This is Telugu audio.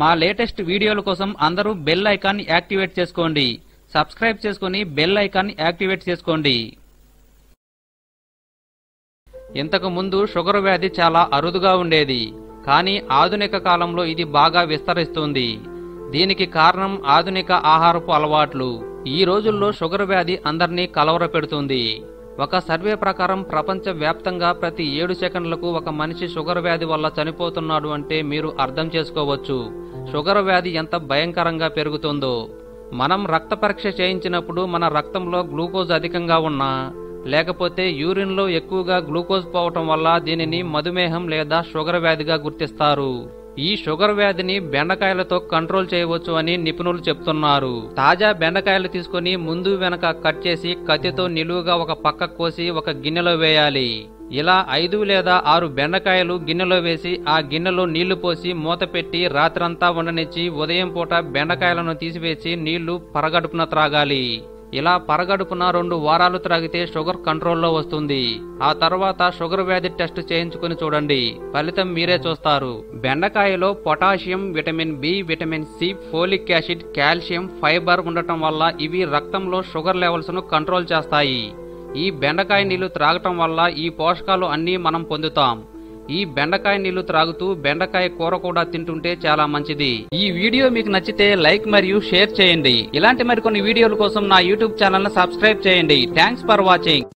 మా లేటెస్ట్ వీడియోల కోసం అందరూ బెల్ ఐకాన్ యాక్టివేట్ చేసుకోండి. సబ్స్క్రైబ్ చేసుకుని బెల్ ఐకాన్ యాక్టివేట్ చేసుకోండి. ఇంతకు ముందు షుగర్ వ్యాధి చాలా అరుదుగా ఉండేది. కానీ ఆధునిక కాలంలో ఇది బాగా విస్తరిస్తుంది. దీనికి కారణం ఆధునిక ఆహారపు అలవాట్లు. ఈ రోజుల్లో షుగర్ వ్యాధి అందరినీ కలవరపెడుతుంది. ఒక సర్వే ప్రకారం ప్రపంచ వ్యాప్తంగా ప్రతి ఏడు సెకండ్లకు ఒక మనిషి షుగర్ వ్యాధి వల్ల చనిపోతున్నాడు అంటే మీరు అర్థం చేసుకోవచ్చు. షుగర్ వ్యాధి ఎంత భయంకరంగా పెరుగుతుందో. మనం రక్త పరీక్ష చేయించినప్పుడు మన రక్తంలో గ్లూకోజ్ అధికంగా ఉన్నా లేకపోతే యూరిన్లో ఎక్కువగా గ్లూకోజ్ పోవటం వల్ల దీనిని మధుమేహం లేదా షుగర్ వ్యాధిగా గుర్తిస్తారు. ఈ షుగర్ వ్యాధిని బెండకాయలతో కంట్రోల్ చేయవచ్చు అని నిపుణులు చెప్తున్నారు. తాజా బెండకాయలు తీసుకొని ముందు వెనక కట్ చేసి కత్తితో నిలువుగా ఒక పక్క కోసి ఒక గిన్నెలో వేయాలి. ఇలా ఐదు లేదా ఆరు బెండకాయలు గిన్నెలో వేసి ఆ గిన్నెలో నీళ్ళు పోసి మూత పెట్టి రాత్రంతా ఉండనిచ్చి ఉదయం పూట బెండకాయలను తీసివేసి నీళ్ళు పరగడుపున త్రాగాలి. ఇలా పరగడుపున రెండు వారాలు త్రాగితే షుగర్ కంట్రోల్లో వస్తుంది. ఆ తర్వాత షుగర్ వ్యాధి టెస్ట్ చేయించుకుని చూడండి. ఫలితం మీరే చూస్తారు. బెండకాయలో potassium vitamin B vitamin C folic acid calcium fibre ఉండటం వల్ల ఇవి రక్తంలో షుగర్ లెవెల్స్ను కంట్రోల్ చేస్తాయి. ఈ బెండకాయ నీళ్ళు త్రాగటం వల్ల ఈ పోషకాలు అన్నీ మనం పొందుతాం. ఈ బెండకాయ నీళ్ళు త్రాగుతూ బెండకాయ కూర కూడా తింటుంటే చాలా మంచిది. ఈ వీడియో మీకు నచ్చితే లైక్ మరియు షేర్ చేయండి. ఇలాంటి మరికొన్ని వీడియోల కోసం నా యూట్యూబ్ ఛానల్ సబ్స్క్రైబ్ చేయండి. Thanks for watching.